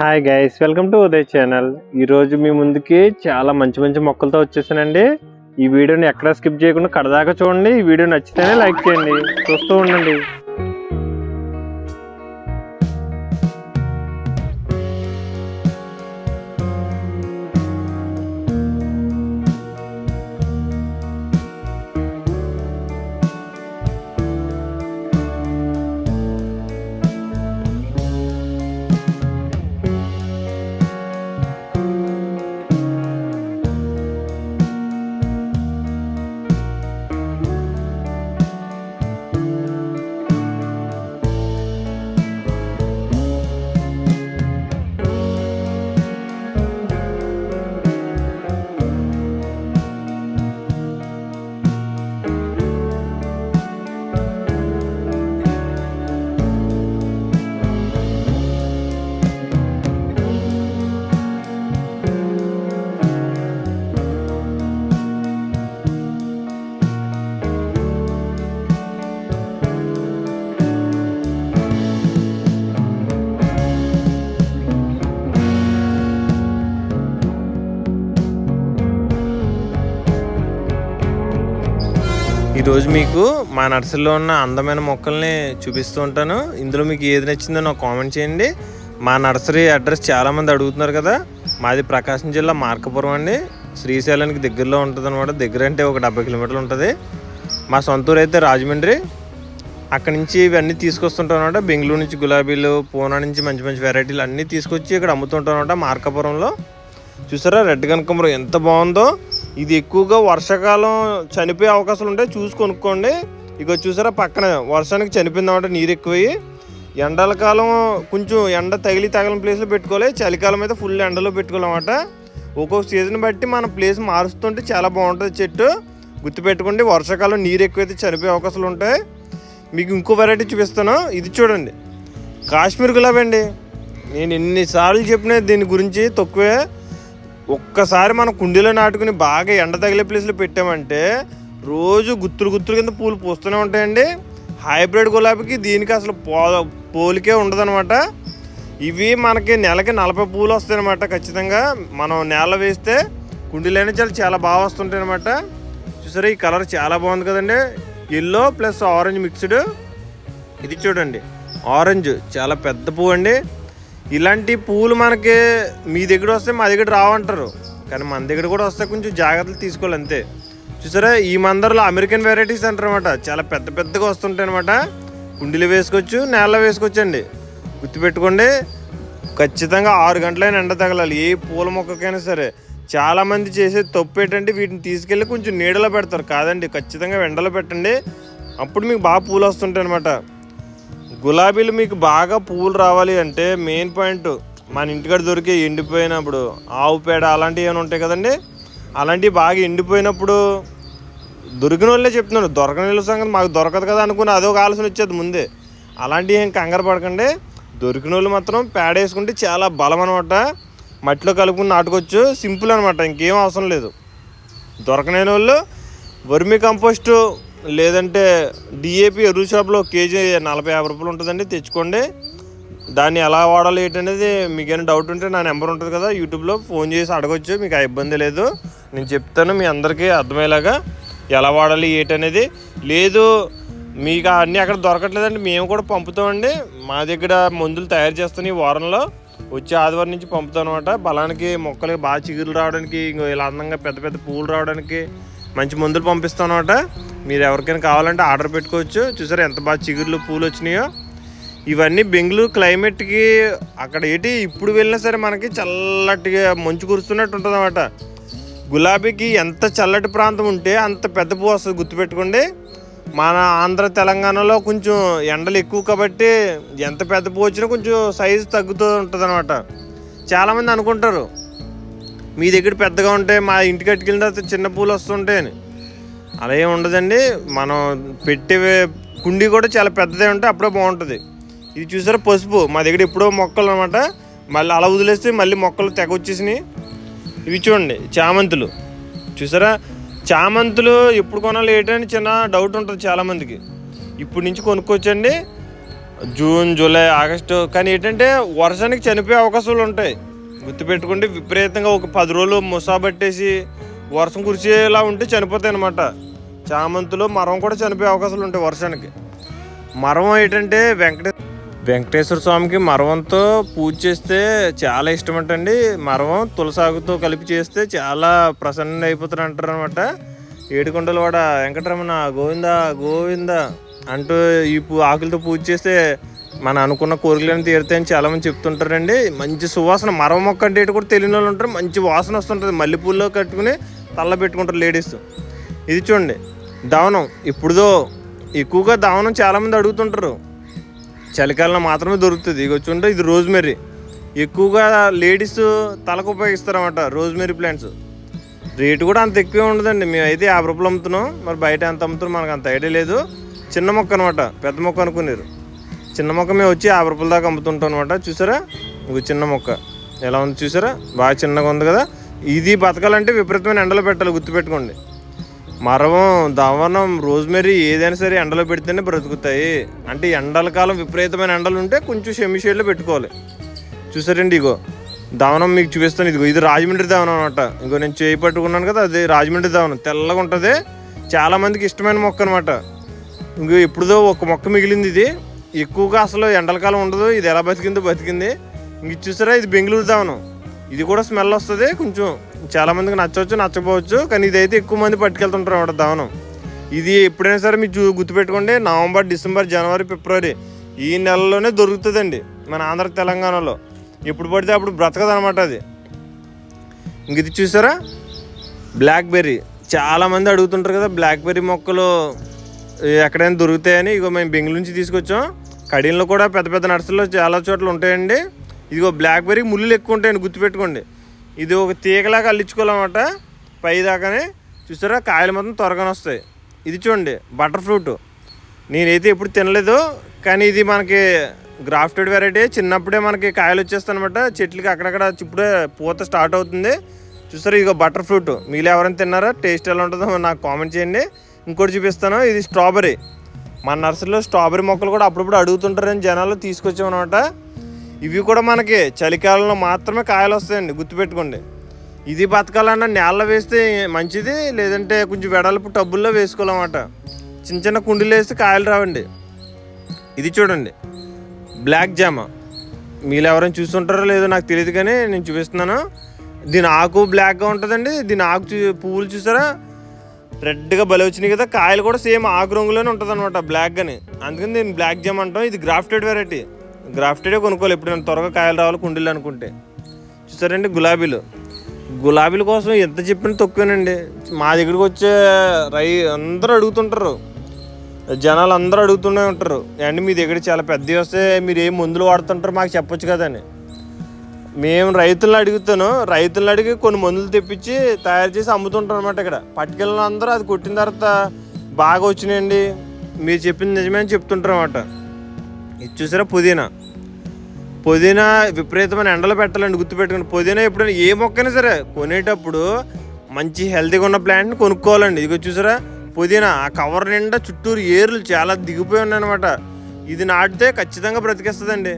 Hi guys welcome to Uday channel ఈరోజు మీ ముందుకి చాలా మంచి మంచి మొక్కలతో వచ్చేసానండి. ఈ వీడియోని ఎక్కడా స్కిప్ చేయకుండా కడదాకా చూడండి. ఈ వీడియో నచ్చితేనే లైక్ చేయండి. చూస్తూ ఉండండి. ఈరోజు మీకు మా నర్సరీలో ఉన్న అందమైన మొక్కల్ని చూపిస్తూ ఉంటాను. ఇందులో మీకు ఏది నచ్చిందో నాకు కామెంట్ చేయండి. మా నర్సరీ అడ్రస్ చాలామంది అడుగుతున్నారు కదా. మాది ప్రకాశం జిల్లా మార్కపురం అండి. శ్రీశైలానికి దగ్గరలో ఉంటుంది అనమాట దగ్గర అంటే ఒక డెబ్బై కిలోమీటర్లు ఉంటుంది. మా సొంత ఊరు అయితే రాజమండ్రి. అక్కడి నుంచి ఇవన్నీ తీసుకొస్తుంటాం అనమాట బెంగళూరు నుంచి గులాబీలు పూనా నుంచి మంచి మంచి వెరైటీలు అన్నీ తీసుకొచ్చి ఇక్కడ అమ్ముతుంటాం అనమాట మార్కాపురంలో. చూసారా? రెడ్ కనకంబరం ఎంత బాగుందో. ఇది ఎక్కువగా వర్షాకాలం చనిపోయే అవకాశాలు ఉంటాయి చూసి కొనుక్కోండి. ఇక చూసారా పక్కన వర్షానికి చనిపోయిందన్నమాట నీరు ఎక్కువయ్యి. ఎండల కాలం కొంచెం ఎండ తగిలి తగలని ప్లేస్లో పెట్టుకోవాలి. చలికాలం అయితే ఫుల్ ఎండలో పెట్టుకోవాలన్నమాట. ఒక్కొక్క సీజన్ బట్టి మన ప్లేస్ మారుస్తుంటే చాలా బాగుంటుంది చెట్టు. గుర్తుపెట్టుకోండి వర్షాకాలం నీరు ఎక్కువైతే చనిపోయే అవకాశాలు ఉంటాయి. మీకు ఇంకో వెరైటీ చూపిస్తాను. ఇది చూడండి. కాశ్మీర్ గులాబీ అండి. నేను ఎన్నిసార్లు చెప్పిన దీని గురించి తక్కువే. ఒక్కసారి మనం కుండీలో నాటుకుని బాగా ఎండ తగిలే ప్లేస్లో పెట్టామంటే రోజు గుత్తులు గుత్తులు కింద పూలు పూస్తూనే ఉంటాయండి. హైబ్రిడ్ గులాబీకి దీనికి అసలు పో పోలికే ఉండదనమాట ఇవి మనకి నెలకి నలభై పూలు వస్తాయన్నమాట ఖచ్చితంగా. మనం నేల వేస్తే కుండీలైన చాలా చాలా బాగా వస్తుంటాయి అనమాట చూసారా ఈ కలర్ చాలా బాగుంది కదండి. Yellow plus orange mixed. ఇది చూడండి ఆరెంజ్ చాలా పెద్ద పువ్వు అండి. ఇలాంటి పువ్వులు మనకి మీ దగ్గర వస్తే మా దగ్గర రావంటారు. కానీ మన దగ్గర కూడా వస్తే కొంచెం జాగ్రత్తలు తీసుకోవాలి అంతే. చూసారా ఈ మందర్లో అమెరికన్ వెరైటీస్ అంటారు అనమాట చాలా పెద్ద పెద్దగా వస్తుంటాయి అనమాట కుండీలు వేసుకోవచ్చు నేలలో వేసుకోవచ్చండి. గుర్తుపెట్టుకోండి ఖచ్చితంగా ఆరు గంటలైన ఎండ తగలాలి. ఏ పూల మొక్కకైనా సరే. చాలామంది చేసే తప్పు ఏంటంటే వీటిని తీసుకెళ్ళి కొంచెం నీడలో పెడతారు. కాదండి ఖచ్చితంగా ఎండలో పెట్టండి. అప్పుడు మీకు బాగా పూలు వస్తుంటాయి అనమాట గులాబీలు మీకు బాగా పువ్వులు రావాలి అంటే మెయిన్ పాయింట్ మన ఇంటికాడ దొరికే ఎండిపోయినప్పుడు ఆవు పేడ అలాంటివి ఏమైనా ఉంటాయి కదండి? అలాంటివి బాగా ఎండిపోయినప్పుడు దొరికిన వాళ్ళే చెప్తున్నాను దొరకని వాళ్ళ సంగతి మాకు దొరకదు కదా అనుకుని అదొక ఆలోచన వచ్చేది ముందే. అలాంటివి ఏం కంగారు పడకండి. దొరికిన వాళ్ళు మాత్రం పేడ వేసుకుంటే చాలా బలం అనమాట మట్టిలో కలుపుకుని నాటుకోవచ్చు. సింపుల్ అనమాట ఇంకేం అవసరం లేదు. దొరకని వాళ్ళు వర్మి కంపోస్టు లేదంటే డిఏపి ఎరువు షాప్లో కేజీ నలభై యాభై రూపాయలు ఉంటుందండి తెచ్చుకోండి. దాన్ని ఎలా వాడాలి ఏంటనేది మీకేమైనా డౌట్ ఉంటే నా నెంబర్ ఉంటుంది కదా యూట్యూబ్లో ఫోన్ చేసి అడగొచ్చు మీకు ఆ ఇబ్బంది లేదు. నేను చెప్తాను మీ అందరికీ అర్థమయ్యేలాగా ఎలా వాడాలి ఏంటనేది. లేదు మీకు అన్నీ అక్కడ దొరకట్లేదండి మేము కూడా పంపుతామండి. మా దగ్గర మందులు తయారు చేస్తాను ఈ వారంలో. వచ్చే ఆదివారం నుంచి పంపుతాం అనమాట బలానికి మొక్కలకి బాగా చిగురు రావడానికి ఇలా అందంగా పెద్ద పెద్ద పూలు రావడానికి మంచి మందులు పంపిస్తాం అనమాట మీరు ఎవరికైనా కావాలంటే ఆర్డర్ పెట్టుకోవచ్చు. చూసారా ఎంత బాగా చిగుర్లు పూలు వచ్చినాయో. ఇవన్నీ బెంగళూరు క్లైమేట్కి అక్కడ ఏంటి ఇప్పుడు వెళ్ళినా సరే మనకి చల్లటిగా మంచు కురుస్తున్నట్టు ఉంటుంది అనమాట గులాబీకి ఎంత చల్లటి ప్రాంతం ఉంటే అంత పెద్ద పువ్వు వస్తుంది గుర్తుపెట్టుకోండి. మన ఆంధ్ర తెలంగాణలో కొంచెం ఎండలు ఎక్కువ కాబట్టి ఎంత పెద్ద పువ్వు వచ్చినా కొంచెం సైజు తగ్గుతూ ఉంటుంది అనమాట చాలామంది అనుకుంటారు మీ దగ్గర పెద్దగా ఉంటే మా ఇంటికి కట్టుకెళ్ళిన తర్వాత చిన్న పూలు వస్తుంటాయని. అలా ఏమి ఉండదండి. మనం పెట్టే కుండీ కూడా చాలా పెద్దదే ఉంటే అప్పుడే బాగుంటుంది. ఇది చూసారా? పసుపు. మా దగ్గర ఎప్పుడో మొక్కలు అనమాట మళ్ళీ అలా వదిలేస్తే మళ్ళీ మొక్కలు తెగ వచ్చేసినాయి. ఇవి చూడండి చామంతులు. చూసారా? చామంతులు ఎప్పుడు కొనాలి ఏంటని చిన్న డౌట్ ఉంటుంది చాలామందికి. ఇప్పుడు నుంచి కొనుక్కోవచ్చండి. June July August. కానీ ఏంటంటే వర్షానికి చనిపోయే అవకాశాలు ఉంటాయి గుర్తుపెట్టుకుంటే విపరీతంగా ఒక పది రోజులు ముసాబట్టేసి వర్షం కురిసేలా ఉంటే చనిపోతాయి అనమాట చామంతులు మరం కూడా చనిపోయే అవకాశాలు ఉంటాయి వర్షానికి. మరం ఏంటంటే వెంకటే వెంకటేశ్వర స్వామికి మరవంతో పూజ చేస్తే చాలా ఇష్టం అంటండి. మరవం తులసాగుతో కలిపి చేస్తే చాలా ప్రసన్న అయిపోతారు అంటారు అనమాట ఏడుకొండలవాడ వెంకటరమణ గోవింద గోవింద అంటూ ఈ ఆకులతో పూజ చేస్తే మన అనుకున్న కోరికలను తీరుతాయని చాలా మంది చెప్తుంటారండి. మంచి సువాసన మరవ మొక్క అంటే కూడా తెలియని వాళ్ళు ఉంటారు. మంచి వాసన వస్తుంటుంది. మల్లెపూల్లో కట్టుకుని తల్ల పెట్టుకుంటారు లేడీస్. ఇది చూడండి. దావనం ఇప్పుడుదో ఎక్కువగా దావనం చాలామంది అడుగుతుంటారు. చలికాలంలో మాత్రమే దొరుకుతుంది. ఇక వచ్చి ఉంటే ఇది రోజ్మెరీ. ఎక్కువగా లేడీస్ తలకు ఉపయోగిస్తారన్నమాట రోజ్మెరీ ప్లాంట్స్. రేటు కూడా అంత ఎక్కువే ఉండదండి. మేమైతే యాభై రూపాయలు అమ్ముతున్నాం. మరి బయట ఎంత అమ్ముతున్నాం మనకు అంత ఐడియా లేదు. చిన్న మొక్క అనమాట పెద్ద మొక్క అనుకున్నారు చిన్న మొక్క మేము వచ్చి యాభై రూపాయల దాకా అమ్ముతుంటాం అనమాట చూసారా? ఒక చిన్న మొక్క. ఎలా ఉంది చూసారా? బాగా చిన్నగా ఉంది కదా? ఇది బతకాలంటే విపరీతమైన ఎండలో పెట్టాలి గుర్తుపెట్టుకోండి. మరవం దవనం రోజ్మెరీ ఏదైనా సరే ఎండలో పెడితేనే బ్రతుకుతాయి. అంటే ఎండల కాలం విపరీతమైన ఎండలు ఉంటే కొంచెం షెమిషేడ్లో పెట్టుకోవాలి. చూసారండి ఇగో దవనం మీకు చూపిస్తాను. ఇదిగో ఇది రాజమండ్రి దవనం అనమాట ఇంకో నేను చేయి పట్టుకున్నాను కదా అది రాజమండ్రి దవనం తెల్లగా ఉంటుంది. చాలామందికి ఇష్టమైన మొక్క అనమాట ఇంకో ఎప్పుడుదో ఒక మొక్క మిగిలింది ఇది. ఎక్కువగా అసలు ఎండలకాలం ఉండదు ఇది ఎలా బతికిందో బతికింది. ఇంక ఇది చూసారా ఇది బెంగళూరు దావనం. ఇది కూడా స్మెల్ వస్తుంది కొంచెం చాలామందికి నచ్చవచ్చు నచ్చకపోవచ్చు కానీ ఇదైతే ఎక్కువ మంది పట్టుకెళ్తుంటారు అన్నమాట దావనం. ఇది ఎప్పుడైనా సరే మీరు చూ- గుర్తుపెట్టుకోండి నవంబర్ డిసెంబర్ జనవరి ఫిబ్రవరి ఈ నెలలోనే దొరుకుతుందండి మన ఆంధ్ర తెలంగాణలో. ఎప్పుడు పడితే అప్పుడు బ్రతకదు అనమాట అది. ఇంక ఇది చూసారా బ్లాక్ బెర్రీ చాలా మంది అడుగుతుంటారు కదా బ్లాక్బెర్రీ మొక్కలు ఎక్కడైనా దొరుకుతాయని ఇగో మేము బెంగళూరు నుంచి తీసుకొచ్చాం. కడీల్లో కూడా పెద్ద పెద్ద నర్సరీలో చాలా చోట్ల ఉంటాయండి. ఇదిగో బ్లాక్ బెర్రీ ముళ్ళు ఎక్కువ ఉంటాయండి గుర్తుపెట్టుకోండి. ఇది ఒక తీగలాగా అల్లించుకోవాలన్నమాట. పై దాకానే చూసారా? కాయలు మొత్తం త్వరగానే వస్తాయి. ఇది చూడండి బటర్ ఫ్రూట్. నేనైతే ఎప్పుడు తినలేదు కానీ ఇది మనకి గ్రాఫ్టెడ్ వెరైటీ. చిన్నప్పుడే మనకి కాయలు వచ్చేస్తాయి అనమాట చెట్లకి అక్కడక్కడ చిప్పుడే పూత స్టార్ట్ అవుతుంది. చూసారు? ఇదిగో బటర్ ఫ్రూట్. మీరు ఎవరైనా తిన్నారా? టేస్ట్ ఎలా ఉంటుందో నాకు కామెంట్ చేయండి. ఇంకోటి చూపిస్తాను. ఇది స్ట్రాబెర్రీ. మన నర్సరీలో స్ట్రాబెరీ మొక్కలు కూడా అప్పుడప్పుడు అడుగుతుంటారని జనాలు తీసుకొచ్చామన్నమాట. ఇవి కూడా మనకి చలికాలంలో మాత్రమే కాయలు వస్తాయండి గుర్తుపెట్టుకోండి. ఇది బతకాలన్నా నేల వేస్తే మంచిది లేదంటే కొంచెం వెడల్పు టబ్బుల్లో వేసుకోవాలన్నమాట. చిన్న చిన్న కుండీలు వేస్తే కాయలు రావండి. ఇది చూడండి బ్లాక్ జామ. మీరు ఎవరైనా చూస్తుంటారో లేదో నాకు తెలియదు కానీ నేను చూపిస్తున్నాను. దీని ఆకు బ్లాక్గా ఉంటుందండి దీని ఆకు చూ- పువ్వులు చూసారా? రెడ్గా బలి వచ్చినాయి కదా కాయలు కూడా సేమ్ ఆకు రంగులోనే ఉంటుంది అనమాట బ్లాక్గానే అందుకని దీన్ని బ్లాక్ జామ్ అంటాం. ఇది గ్రాఫ్టెడ్ వెరైటీ గ్రాఫ్టెడే కొనుక్కోవాలి ఎప్పుడైనా త్వరగా కాయలు రావాలి కుండీలు అనుకుంటే. చూసారండి గులాబీలు. గులాబీల కోసం ఎంత చెప్పినా తక్కువేనండి. మా దగ్గరికి వచ్చే రై అందరూ అడుగుతుంటారు. జనాలు అందరూ అడుగుతూనే ఉంటారు. అండ్ మీ దగ్గర చాలా పెద్దవి వస్తే మీరు ఏం మందులు వాడుతుంటారో మాకు చెప్పొచ్చు అని. మేము రైతులను అడుగుతాను. రైతులను అడిగి కొన్ని మందులు తెప్పించి తయారు చేసి అమ్ముతుంటాం అనమాట ఇక్కడ. పట్టుకెళ్ళిన అందరూ అది కొట్టిన తర్వాత బాగా వచ్చినాయండి. మీరు చెప్పింది నిజమే అని చెప్తుంటారు అనమాట ఇది చూసారా పుదీనా? పుదీనా విపరీతమైన ఎండలు పెట్టాలండి గుర్తుపెట్టుకుని పుదీనా ఎప్పుడైనా ఏ మొక్కైనా సరే కొనేటప్పుడు మంచి హెల్తీగా ఉన్న ప్లాంట్ని కొనుక్కోవాలండి. ఇదిగో చూసారా? పుదీనా ఆ కవర్ నిండా చుట్టూరు ఏర్లు చాలా దిగిపోయి ఉన్నాయన్నమాట. ఇది నాటితే ఖచ్చితంగా బ్రతికేస్తుందండి.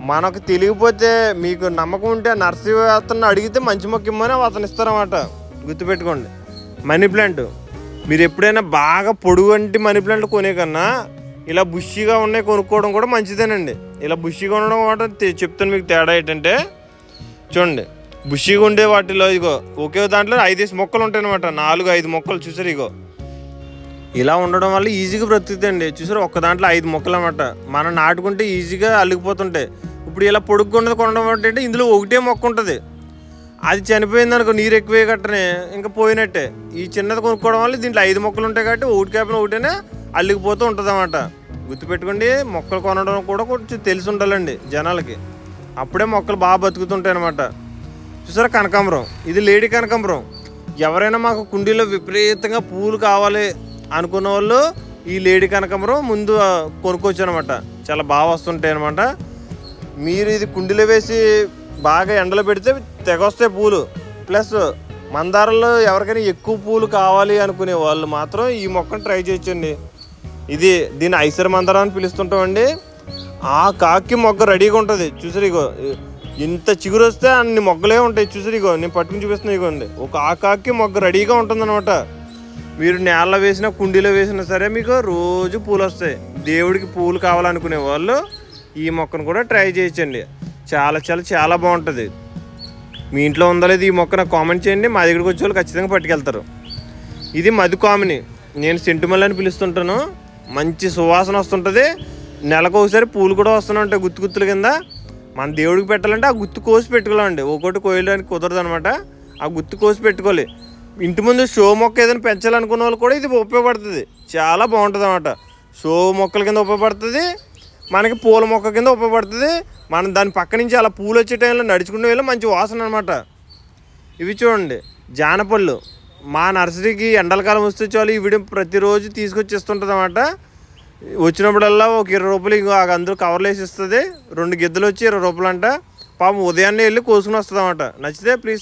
మనకు తెలియకపోతే మీకు నమ్మకం ఉంటే నర్సరీ అతను అడిగితే మంచి మొక్క ఇమ్మని అతను ఇస్తారన్నమాట. గుర్తుపెట్టుకోండి. Money plant. మీరు ఎప్పుడైనా బాగా పొడుగు వంటి మనీ ప్లాంట్ కొనే కన్నా ఇలా బుష్షీగా ఉన్నాయి కొనుక్కోవడం కూడా మంచిదేనండి. ఇలా బుషిగా ఉండడం మాట చెప్తాను మీకు తేడా ఏంటంటే చూడండి. బుషిగా ఉండే వాటిలో ఇగో ఒకే దాంట్లో ఐదేసి మొక్కలు ఉంటాయి అనమాట నాలుగు ఐదు మొక్కలు చూసారు ఇగో? ఇలా ఉండడం వల్ల ఈజీగా బ్రతుకుతాయండి. చూసారు? ఒక్క దాంట్లో ఐదు మొక్కలు అనమాట మనం నాటుకుంటే ఈజీగా అల్లిగిపోతుంటాయి. ఇప్పుడు ఇలా పొడుగు కొనడం అంటే ఇందులో ఒకటే మొక్క ఉంటుంది. అది చనిపోయింది అనుకో నీరు ఎక్కువే కట్టనే ఇంకా పోయినట్టే. ఈ చిన్నది కొనుక్కోవడం వల్ల దీంట్లో ఐదు మొక్కలు ఉంటాయి కాబట్టి ఒకటి కాపిన ఒకటేనే అల్లిగిపోతూ ఉంటుంది అన్నమాట గుర్తుపెట్టుకోండి మొక్కలు కొనడం కూడా కొంచెం తెలిసి ఉండాలండి జనాలకి. అప్పుడే మొక్కలు బాగా బతుకుతుంటాయి అనమాట చూసారా కనకాంబరం? ఇది లేడీ కనకాంబరం. ఎవరైనా మాకు కుండీలో విపరీతంగా పూలు కావాలి అనుకున్న వాళ్ళు ఈ లేడీ కనకాంబరం ముందు కొనుక్కోవచ్చు అనమాట చాలా బాగా వస్తుంటాయి అనమాట మీరు ఇది కుండీలో వేసి బాగా ఎండలో పెడితే తెగొస్తాయి పూలు. ప్లస్ మందారంలో ఎవరికైనా ఎక్కువ పూలు కావాలి అనుకునే వాళ్ళు మాత్రం ఈ మొక్కను ట్రై చేయొచ్చండి. ఇది దీన్ని ఐసర్ మందారం అని పిలుస్తుంటామండి. ఆ కాకి మొగ్గ రెడీగా ఉంటుంది. చూసారు ఇగో ఇంత చిగురు వస్తే అన్ని మొగ్గలే ఉంటాయి. చూసారు ఇగో నేను పట్టుకుని చూపిస్తున్నా ఇగోండి. ఒక ఆ కాకి మొగ్గ రెడీగా ఉంటుంది మీరు నేలలో వేసినా కుండీలో వేసినా సరే మీకు రోజు పూలు వస్తాయి. దేవుడికి పూలు కావాలనుకునే వాళ్ళు ఈ మొక్కను కూడా ట్రై చేయొచ్చండి. చాలా చాలా చాలా బాగుంటుంది. మీ ఇంట్లో ఉందో లేదు ఈ మొక్క నాకు కామెంట్ చేయండి. మా దగ్గరికి వచ్చే వాళ్ళు ఖచ్చితంగా పట్టుకెళ్తారు. ఇది మధు కామిని. నేను సెంటుమల్ అని పిలుస్తుంటాను. మంచి సువాసన వస్తుంటుంది. నెలకు ఒకసారి పూలు కూడా వస్తూనే ఉంటాయి గుత్తు గుత్తుల కింద. మన దేవుడికి పెట్టాలంటే ఆ గుత్తు కోసి పెట్టుకోవాలండి. ఒక్కొక్కటి కోయడానికి కుదరదు అనమాట ఆ గుత్తు కోసి పెట్టుకోవాలి. ఇంటి ముందు షో మొక్క ఏదైనా పెంచాలనుకున్న వాళ్ళు కూడా ఇది ఉపయోగపడుతుంది. చాలా బాగుంటుంది అనమాట షో మొక్కల కింద ఉపయోగపడుతుంది. మనకి పూల మొక్క కింద ఉపయోగపడుతుంది. మనం దాని పక్క నుంచి అలా పూలు వచ్చే టైంలో నడుచుకుంటూ వెళ్ళి మంచి వాసన అనమాట ఇవి చూడండి జానపళ్ళు. మా నర్సరీకి ఎండలకాలం వస్తే చాలు ఈ వీడియో ప్రతిరోజు తీసుకొచ్చి ఇస్తుంటుంది అనమాట వచ్చినప్పుడల్లా ఒక ఇరవై రూపాయలు ఇంకో అందరూ కవర్లు వేసి ఇస్తుంది. రెండు గిద్దలు వచ్చి ఇరవై రూపాయలు అంట పాపం ఉదయాన్నే వెళ్ళి కోసుకుని వస్తుంది అనమాట నచ్చితే ప్లీజ్